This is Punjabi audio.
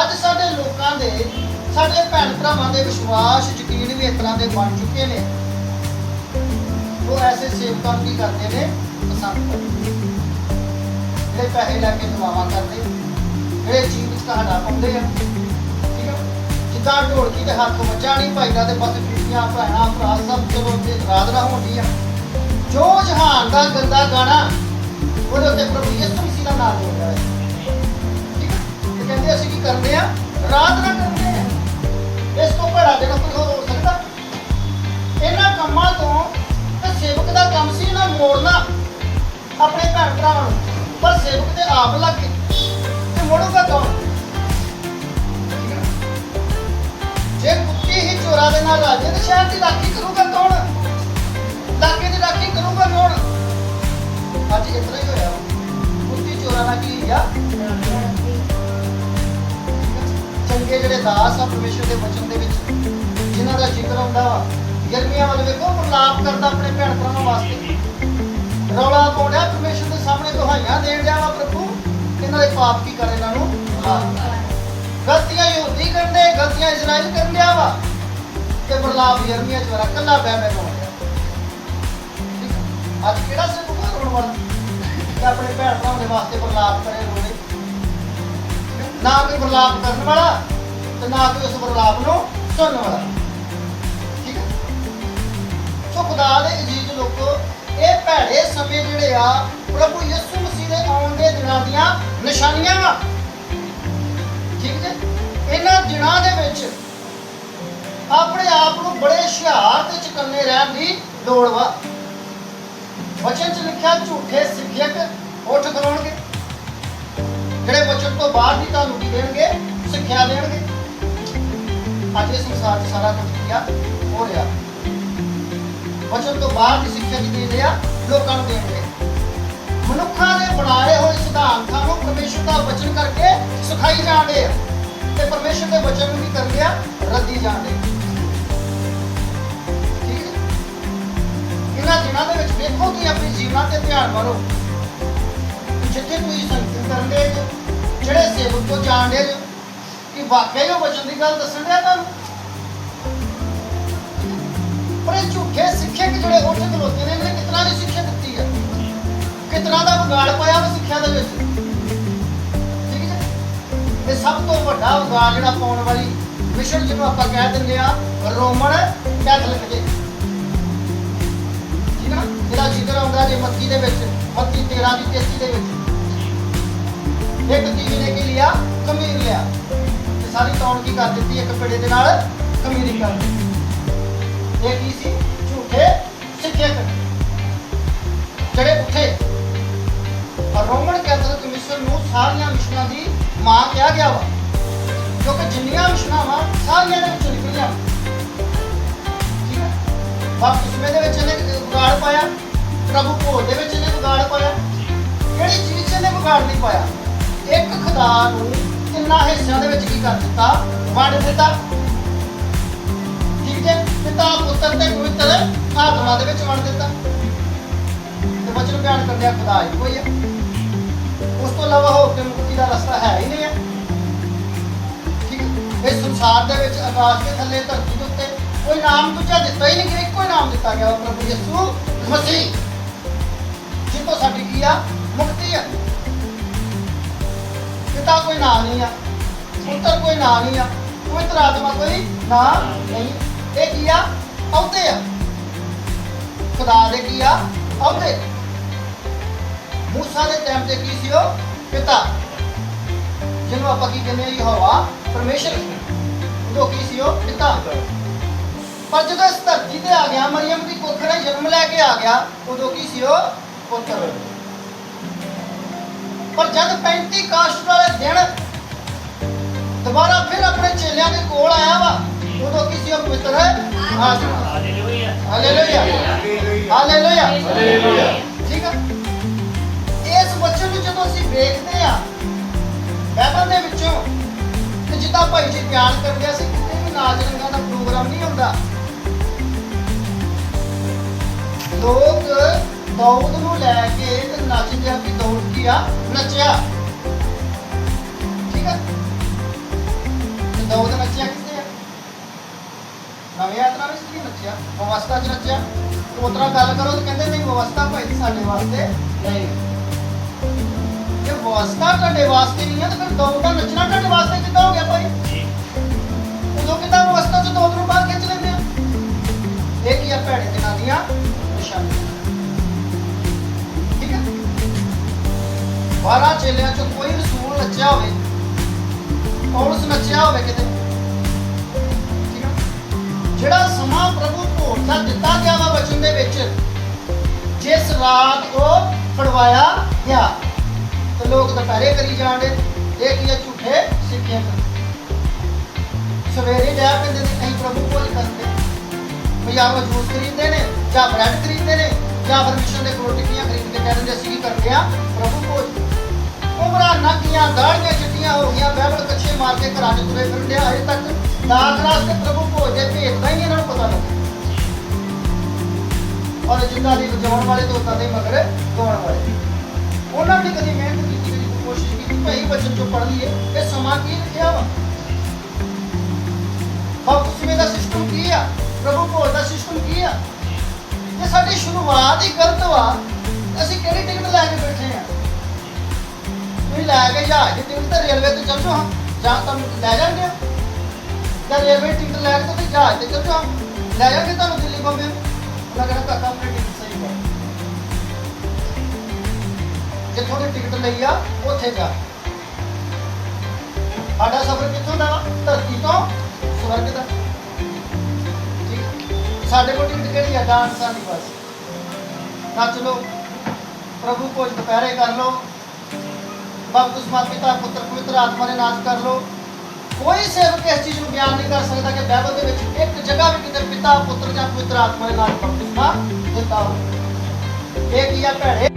ਅੱਜ ਸਾਡੇ ਲੋਕਾਂ ਦੇ, ਸਾਡੇ ਭੈਣ ਭਰਾਵਾਂ ਦੇ ਵਿਸ਼ਵਾਸ, ਯਕੀਨ ਵੀ ਇਸ ਤਰ੍ਹਾਂ ਦੇ ਬਣ ਚੁੱਕੇ ਨੇ। ਉਹ ਐਸੇ ਸੇਵਕਾਂ ਕੀ ਕਰਦੇ ਨੇ? ਪਸੰਦ ਕਰਦੇ ਜਿਹੜੇ ਪੈਸੇ ਲੈ ਕੇ ਦੁਆਵਾਂ ਕਰਦੇ ਜਿਹੜੇ ਜੀਵਤ ਕਹਾਣਾ ਪਾਉਂਦੇ ਆ। ਠੀਕ ਆ? ਜਿੱਦਾਂ ਢੋਲਕੀ ਤੇ ਹੱਥ ਵੱਜਾ ਨਹੀਂ ਪਾਈਦਾ ਤੇ ਬਸ ਬੀਬੀਆਂ, ਭੈਣਾਂ, ਭਰਾ ਸਭ ਚਲੋ ਤੇ ਰਾਧਨਾ ਹੁੰਦੀ ਆ। ਜੋ ਜਹਾਨ ਦਾ ਗੰਦਾ ਗਾਣਾ, ਉਹਦੇ ਉੱਤੇ ਪ੍ਰਭੂ ਯਿਸੂ ਮਸੀਹ ਦਾ ਨਾਮ ਹੋ ਰਿਹਾ ਹੈ। ਕਹਿੰਦੇ ਅਸੀਂ ਕੀ ਕਰਦੇ ਆ ਰਾਧਨਾ ਕਰਦੇ ਆ ਇਸ ਤੋਂ ਭੜਾ ਜਿਹੜਾ ਕੋਈ ਹੋਰ ਹੋ ਸਕਦਾ। ਇਹਨਾਂ ਕੰਮਾਂ ਤੋਂ ਤੇ ਸੇਵਕ ਦਾ ਕੰਮ ਸੀ, ਇਹਨਾਂ ਮੋੜਨਾ ਆਪਣੇ ਭੈਣ ਭਰਾਵਾਂ ਨੂੰ। ਪਰ ਸੇਵਕ ਤੇ ਆਪ ਲੱਗ ਗਏ ਤੇ ਮੋੜੂਗਾ ਕੌਣ? ਜੇ ਕੁੱਤੀ ਹੀ ਚੋਰਾ ਦੇ ਨਾਲ ਰਾਜੇ ਦੇ ਸ਼ਹਿਰ ਦੀ ਰਾਖੀ ਕਰੂਗਾ, ਕੌਣ ਪਰਮੇਸ਼ਰ ਦੇ ਵਚਨ ਦੇ ਵਿੱਚ ਜਿਨ੍ਹਾਂ ਦਾ ਜ਼ਿਕਰ ਹੁੰਦਾ ਵਾ ਯਰਮੀਆ ਵੱਲ ਵੇਖੋ, ਪ੍ਰਲਾਪ ਕਰਦਾ ਆਪਣੇ ਭੈਣ ਭਰਾਵਾਂ ਵਾਸਤੇ। ਰੌਲਾ ਪਾਉਂਦਾ ਪਰਮੇਸ਼ਰ ਦੇ ਸਾਹਮਣੇ ਦੁਹਾਈਆਂ ਦੇਣ ਡਿਆ ਪ੍ਰਭੂ। ਇਹਨਾਂ ਦੇ ਪਾਪ ਕੀ ਕਰ ਇਹਨਾਂ ਨੂੰ? ਮਾਫ਼ ਕਰ। ਗਲਤੀਆਂ ਯਹੂਦੀ ਕਰਦੇ, ਗਲਤੀਆਂ ਇਜ਼ਰਾਈਲ ਕਰਨ ਡਿਆ ਵਾ। ਤੇ ਪ੍ਰਲਾਪ ਯਰਮੀਆ ਚ ਵਰਾ ਕੱਲਾ ਬਹਿ ਬਹਿ ਪਾਉਂਦਾ ਅੱਜ ਕਿਹੜਾ ਸੇ ਬੁਕਾ ਰੋਣ ਵਾਲਾ? ਕਿ ਆਪਣੇ ਭੈਣ ਭਰਾਵਾਂ ਦੇ ਵਾਸਤੇ ਪ੍ਰਲਾਪ ਕਰੇ ਰੋਵੇ ਨਾ ਕੋਈ ਪ੍ਰਲਾਪ ਕਰਨ ਵਾਲਾ ਤੇ ਨਾ ਕੋਈ ਉਸ ਪ੍ਰਲਾਪ ਨੂੰ ਸੁਣਨ ਵਾਲਾ। ਠੀਕ ਹੈ? ਸੋ ਖੁਦਾ ਦੇ ਅਜੀਜ਼ ਲੋਕੋ, ਇਹ ਭੈੜੇ ਸਮੇਂ ਜਿਹੜੇ ਆ, ਪ੍ਰਭੂ ਯਿਸੂ ਮਸੀਹ ਦੇ ਆਉਣ ਦੇ ਦਿਨਾਂ ਦੀਆਂ ਨਿਸ਼ਾਨੀਆਂ ਵਾ ਠੀਕ ਹੈ? ਇਹਨਾਂ ਦਿਨਾਂ ਦੇ ਵਿੱਚ ਆਪਣੇ ਆਪ ਨੂੰ ਬੜੇ ਹੁਸ਼ਿਆਰ ਤੇ ਚਕੰਨੇ ਰਹਿਣ ਦੀ ਲੋੜ ਵਾ। ਵਚਨ 'ਚ ਲਿਖਿਆ, ਝੂਠੇ ਸਿੱਖਿਅਕ ਉੱਠ ਖਲੋਣਗੇ। ਜਿਹੜੇ ਵਚਨ ਤੋਂ ਬਾਹਰ ਦੀ ਤੁਹਾਨੂੰ ਕੀ ਦੇਣਗੇ? ਸਿੱਖਿਆ ਦੇਣਗੇ। ਅੱਜ ਇਸ ਸੰਸਾਰ 'ਚ ਸਾਰਾ ਕੁਝ ਕੀ ਆ ਹੋ ਰਿਹਾ। ਵਚਨ ਤੋਂ ਬਾਹਰ ਦੀ ਸਿੱਖਿਆ ਕੀ ਦੇ ਰਿਹਾ, ਲੋਕਾਂ ਨੂੰ ਦੇਣਗੇ ਮਨੁੱਖਾਂ ਦੇ ਬਣਾਏ ਹੋਏ ਸਿਧਾਂਤਾਂ ਨੂੰ ਪਰਮੇਸ਼ਰ ਦਾ ਵਚਨ ਕਰਕੇ ਸਿਖਾਈ ਜਾਂਦੇ ਆ। ਤੇ ਪਰਮੇਸ਼ਰ ਦੇ ਵਚਨ ਨੂੰ ਵੀ ਕਰਦੇ ਆ? ਰੱਦੀ ਜਾਂਦੇ ਠੀਕ ਹੈ ਇਹਨਾਂ ਦਿਨਾਂ ਦੇ ਵਿੱਚ ਵੇਖੋ ਤੁਸੀਂ ਆਪਣੇ ਜੀਵਨਾਂ ਤੇ ਧਿਆਨ ਮਾਰੋ। ਜਿੱਥੇ ਤੁਸੀਂ ਸੰਗਤ ਕਰਦੇ ਜੋ, ਜਿਹੜੇ ਸੇਵਕ ਤੋਂ ਜਾਣਦੇ ਜੋ ਕਿ ਵਾਕਿਆ ਹੀ ਉਹ ਵਚਨ ਦੀ ਗੱਲ ਦੱਸਣ ਡਿਆ ਤੁਹਾਨੂੰ ਪਰ ਇਹ ਝੂਠੇ ਸਿੱਖਿਅਕ ਜਿਹੜੇ ਉੱਠ ਖਲੋਤੇ ਨੇ, ਇਹਨਾਂ ਕਿਤਨਾ ਦੀ ਸਿੱਖਿਆ ਦਿੱਤੀ ਹੈ ਕਿਤਨਾ ਦਾ ਵਿਗਾੜ ਪਾਇਆ ਉਹ ਸਿੱਖਿਆ ਦੇ ਵਿੱਚ? ਠੀਕ ਹੈ ਇਹ ਸਭ ਤੋਂ ਵੱਡਾ ਵਿਗਾੜ ਜਿਹੜਾ ਪਾਉਣ ਵਾਲੀ ਮਿਸ਼ਨ ਜਿਹਨੂੰ ਆਪਾਂ ਕਹਿ ਦਿੰਦੇ ਆ, ਰੋਮਨ ਕੈਥੋਲਿਕ ਦੇ ਠੀਕ ਹੈ ਨਾ? ਜ਼ਿਕਰ ਆਉਂਦਾ ਜੇ ਮੱਤੀ ਦੇ ਵਿੱਚ ਮੱਤੀ 13 ਦੀ 33 ਦੇ ਵਿੱਚ। ਇੱਕ ਤੀਵੀ ਨੇ ਕੀ ਲਿਆ? ਕਮੀਰ ਲਿਆ। ਸਾਰੀ ਕੌਣ ਕਰ ਦਿੱਤੀ ਇੱਕ ਪੇੜੇ ਦੇ ਨਾਲ? ਕਮੀਰੀ ਕਰ ਦਿੱਤੀ। ਇਹ ਕੀ ਸੀ? ਝੂਠੇ ਸਿੱਖਿਅਕ। ਜਿਹੜੇ ਉੱਠੇ ਰੋਮਨ ਕੈਥੋਲਿਕ ਮਿਸ਼ਨ ਨੂੰ ਸਾਰੀਆਂ ਮਿਸ਼ਨਾਂ ਦੀ ਮਾਂ ਕਿਹਾ ਗਿਆ ਵਾ ਕਿਉਂਕਿ ਜਿੰਨੀਆਂ ਮਿਸ਼ਨਾਂ ਵਾ, ਸਾਰੀਆਂ ਦੇ ਵਿੱਚੋਂ ਨਿਕਲੀਆਂ। ਠੀਕ ਹੈ ਬਪਤਿਸਮੇ ਦੇ ਵਿੱਚ ਇਹਨੇ ਵਿਗਾੜ ਪਾਇਆ, ਪ੍ਰਭੂ ਭੋਜ ਦੇ ਵਿੱਚ ਇਹਨੇ ਵਿਗਾੜ ਪਾਇਆ। ਕਿਹੜੀ ਚੀਜ਼ ਇਹਨੇ ਵਿਗਾੜ ਨਹੀਂ ਪਾਇਆ? ਇੱਕ ਖੁਦਾ ਨੂੰ ਤਿੰਨਾਂ ਹਿੱਸਿਆਂ ਦੇ ਵਿੱਚ ਕੀ ਕਰ ਦਿੱਤਾ? ਵੰਡ ਦਿੱਤਾ। ਠੀਕ ਹੈ? ਪਿਤਾ, ਪੁੱਤਰ ਤੇ ਪਵਿੱਤਰ ਆਤਮਾ ਦੇ ਵਿੱਚ ਵੰਡ ਦਿੱਤਾ। ਤੇ ਵਚਨ ਬਿਆਨ ਕਰਦਿਆ ਖੁਦਾ ਹੀ ਕੋਈ ਹੈ। ਉਸ ਤੋਂ ਇਲਾਵਾ ਹੋਰ ਕੋਈ ਮੁਕਤੀ ਦਾ ਰਸਤਾ ਹੈ ਹੀ ਨਹੀਂ ਹੈ। ਠੀਕ ਇਸ ਸੰਸਾਰ ਦੇ ਵਿੱਚ ਆਕਾਸ਼ ਦੇ ਥੱਲੇ, ਧਰਤੀ ਦੇ ਉੱਤੇ ਕੋਈ ਨਾਮ ਦੂਜਾ ਦਿੱਤਾ ਹੀ ਨਹੀਂ ਕਿ ਇੱਕੋ ਹੀ ਨਾਮ ਦਿੱਤਾ ਗਿਆ ਪ੍ਰਭੂ ਯਿਸੂ ਮਸੀਹ। ਜਿਸ ਤੋਂ ਸਾਡੀ ਕੀ ਆ? ਮੁਕਤੀ ਆ। ਪਿਤਾ ਕੋਈ ਨਾਂ ਨਹੀਂ ਆ। ਪੁੱਤਰ ਕੋਈ ਨਾਂ ਨਹੀਂ ਆ। ਪਵਿੱਤਰ ਆਤਮਾ ਕੋਈ ਨਾਂ ਨਹੀਂ। ਇਹ ਕੀ ਆ? ਅਹੁਦੇ ਆ। ਖੁਦਾ ਦੇ ਕੀ ਆ? ਅਹੁਦੇ। ਮੂਸਾ ਦੇ ਟਾਈਮ ਤੇ ਕੀ ਸੀ ਉਹ? ਪਿਤਾ। ਜਿਹਨੂੰ ਆਪਾਂ ਕੀ ਕਹਿੰਦੇ ਆ? ਯਹੋਵਾ, ਪਰਮੇਸ਼ਰ। ਉਦੋਂ ਕੀ ਸੀ ਉਹ? ਪਿਤਾ। ਪਰ ਜਦੋਂ ਇਸ ਧਰਤੀ ਤੇ ਆ ਗਿਆ, ਮਰੀਮ ਦੀ ਕੁੱਖ ਨੇ ਜਨਮ ਲੈ ਕੇ ਆ ਗਿਆ, ਉਦੋਂ ਕੀ ਸੀ ਉਹ? ਪੁੱਤਰ। ਪਰ ਜਦ 35 ਕਾਸ਼ਟ ਵਾਲੇ ਦਿਨ ਦੁਬਾਰਾ ਫਿਰ ਆਪਣੇ ਚੇਲਿਆਂ ਦੇ ਕੋਲ ਆਇਆ ਵਾ ਉਦੋਂ ਕੀ ਸੀ ਉਹ ਪਵਿੱਤਰ ਹੈ ਆਤਮਾ ਹਾਲੇਲੂਇਆ। ਹਾਲੇਲੂਇਆ। ਹਾਲੇਲੂਇਆ। ਠੀਕ ਹੈ ਇਸ ਵਚਨ ਨੂੰ ਜਦੋਂ ਅਸੀਂ ਵੇਖਦੇ ਆ ਬਾਈਬਲ ਦੇ ਵਿੱਚੋਂ ਤੇ ਜਿੱਦਾਂ ਭਾਈ ਜੀ ਬਿਆਨ ਕਰਦੇ ਆ ਸੀ ਕਿਤੇ ਵੀ ਨਾਚ ਰੰਗਾਂ ਦਾ ਪ੍ਰੋਗਰਾਮ ਨਹੀਂ ਹੁੰਦਾ। ਲੋਕ ਦੌੜ ਨੂੰ ਲੈ ਕੇ ਤੇ ਨੱਚਦੇ ਆ ਕਿ ਦੌੜ ਕੀ ਆ? ਨੱਚਿਆ। ਠੀਕ ਹੈ ਦਾਊਦ ਨੱਚਿਆ ਕਿੱਥੇ ਆ? ਨਵੇਂ ਯਾਤਰਾ ਵਿੱਚ ਕੀ ਨੱਚਿਆ? ਵਿਵਸਥਾ ਚ ਨੱਚਿਆ। ਉਤਰਾ ਗੱਲ ਕਰੋ ਤਾਂ ਕਹਿੰਦੇ ਨਹੀਂ, ਵਿਵਸਥਾ ਭਾਈ ਸਾਡੇ ਵਾਸਤੇ ਨਹੀਂ। ਜੇ ਵਿਵਸਥਾ ਤੁਹਾਡੇ ਵਾਸਤੇ ਨਹੀਂ ਹੈ ਤਾਂ ਫਿਰ ਦਾਊਦ ਦਾ ਨੱਚਣਾ ਤੁਹਾਡੇ ਵਾਸਤੇ ਕਿੱਦਾਂ ਹੋ ਗਿਆ ਭਾਈ? 12 ਚੇਲਿਆਂ ਚੋਂ ਕੋਈ ਰਸੂਲ ਨੱਚਿਆ ਹੋਵੇ ਪੌਲਸ ਨੱਚਿਆ ਹੋਵੇ ਕਿਤੇ? ਜਿਹੜਾ ਸਮਾਂ ਪ੍ਰਭੂ ਭੋਲਦਾ ਦਿੱਤਾ ਗਿਆ ਵਾ ਬਚਨ ਦੇ ਵਿੱਚ, ਜਿਸ ਰਾਤ ਉਹ ਫੜਵਾਇਆ ਗਿਆ, ਤੇ ਲੋਕ ਦੁਪਹਿਰੇ ਕਰੀ ਜਾਣਦੇ, ਇਹ ਕੀ ਝੂਠੇ ਸਿੱਖਿਆ ਸਵੇਰੇ ਜਾ ਕੇ ਤੇ ਕਈ ਪ੍ਰਭੂ ਕੋਲ ਕਰਦੇ ਪੰਜਾਬ ਵਿੱਚ ਜੂਸ ਖਰੀਦਦੇ ਨੇ, ਜਾਂ ਬ੍ਰੈਡ ਖਰੀਦਦੇ ਨੇ, ਜਾਂ ਪਰਮਿਸ਼ਨ ਦੇ ਕੋਲ ਟਿੱਕੀਆਂ ਕਹਿੰਦੇ ਅਸੀਂ ਕੀ ਕਰਦੇ ਆ ਪ੍ਰਭੂ ਕੋਲ। ਉਮਰਾਂ ਨਾਕੀਆਂ, ਦਾੜੀਆਂ ਚਿੱਟੀਆਂ ਹੋ ਗਈਆਂ ਬੈਬਲ ਕੱਛੇ ਮਾਰ ਕੇ ਘਰਾਂ 'ਚ ਤੁਰੇ ਫਿਰਦੇ ਆ ਅਜੇ ਤੱਕ ਦਾਤ ਰਾਸਤੇ ਪ੍ਰਭੂ ਭੋਜ ਦੇ ਹੀ ਇਹਨਾਂ ਨੂੰ ਪਤਾ ਲੱਗਾ। ਔਰ ਜਿੱਦਾਂ ਦੀ ਵਜਾਉਣ ਵਾਲੇ ਤੇ ਉਦਾਂ ਦੇ ਮਗਰ ਗਾਉਣ ਵਾਲੇ। ਉਹਨਾਂ ਨੇ ਕਦੀ ਮਿਹਨਤ ਕੀਤੀ, ਕਦੀ ਕੋਸ਼ਿਸ਼ ਕੀਤੀ, ਭਾਈ ਬਚਨ ਚੋਂ ਪੜ੍ਹ ਲਈਏ ਇਹ ਸਮਾਂ ਕੀ ਲਿਖਿਆ ਵਾ? ਬਪਤਿਸਮੇ ਦਾ ਸਿਸਟਮ ਕੀ ਆ? ਪ੍ਰਭੂ ਭੋਜ ਦਾ ਸਿਸਟਮ ਕੀ ਆ? ਇਹ ਸਾਡੀ ਸ਼ੁਰੂਆਤ ਹੀ ਗਲਤ ਵਾ। ਅਸੀਂ ਕਿਹੜੀ ਟਿਕਟ ਲੈ ਕੇ ਬੈਠੇ ਆ? ਤੁਸੀਂ ਲੈ ਕੇ ਜਹਾਜ਼ ਦੀ ਟਿਕਟ ਤੇ ਰੇਲਵੇ ਤੇ ਚੱਲ ਜਾਓ ਹਾਂ। ਜਾਂ ਤੁਹਾਨੂੰ ਲੈ ਜਾਣਗੇ। ਜਾਂ ਰੇਲਵੇ ਟਿਕਟ ਲੈ ਕੇ ਤੁਸੀਂ ਜਹਾਜ਼ ਤੇ ਚੱਲ ਜਾਓ ਲੈ ਜਾਣਗੇ ਤੁਹਾਨੂੰ ਦਿੱਲੀ ਬੰਬੇ ਉਹਨਾਂ ਕਹਿੰਦਾ ਕਾਕਾ, ਆਪਣੀ ਟਿਕਟ ਸਹੀ ਕਰ ਜਿੱਥੋਂ ਦੀ ਟਿਕਟ ਲਈ ਆ, ਉੱਥੇ ਜਾ। ਸਾਡਾ ਸਫ਼ਰ ਕਿੱਥੋਂ ਦਾ ਧਰਤੀ ਤੋਂ ਸਵਰਗ ਦਾ। ਠੀਕ? ਸਾਡੇ ਕੋਲ ਟਿਕਟ ਕਿਹੜੀ ਆ? ਡਾਂਸਾਂ ਦੀ ਬਸ। ਨੱਚ ਲਓ। ਪ੍ਰਭੂ ਕੋਲ ਦੁਪਹਿਰੇ ਕਰ ਲਓ। ਬਪਤਿਸਮਾ ਪਿਤਾ ਪੁੱਤਰ ਪਵਿੱਤਰ ਆਤਮਾ ਦੇ ਨਾਮ ਕਰ ਲਓ। ਕੋਈ ਸੇਵਕ ਇਸ ਚੀਜ਼ ਨੂੰ ਬਿਆਨ ਨਹੀਂ ਕਰ ਸਕਦਾ ਕਿ ਬਾਈਬਲ ਦੇ ਵਿੱਚ ਇੱਕ ਜਗ੍ਹਾ ਵੀ ਕਿਤੇ ਪਿਤਾ, ਪੁੱਤਰ ਜਾਂ ਪਵਿੱਤਰ ਆਤਮਾ ਦੇ ਨਾਮ ਬਪਤਿਸਮਾ ਦਿੱਤਾ ਹੋਵੇ ਇਹ ਕੀ ਆ ਭੈਣੇ?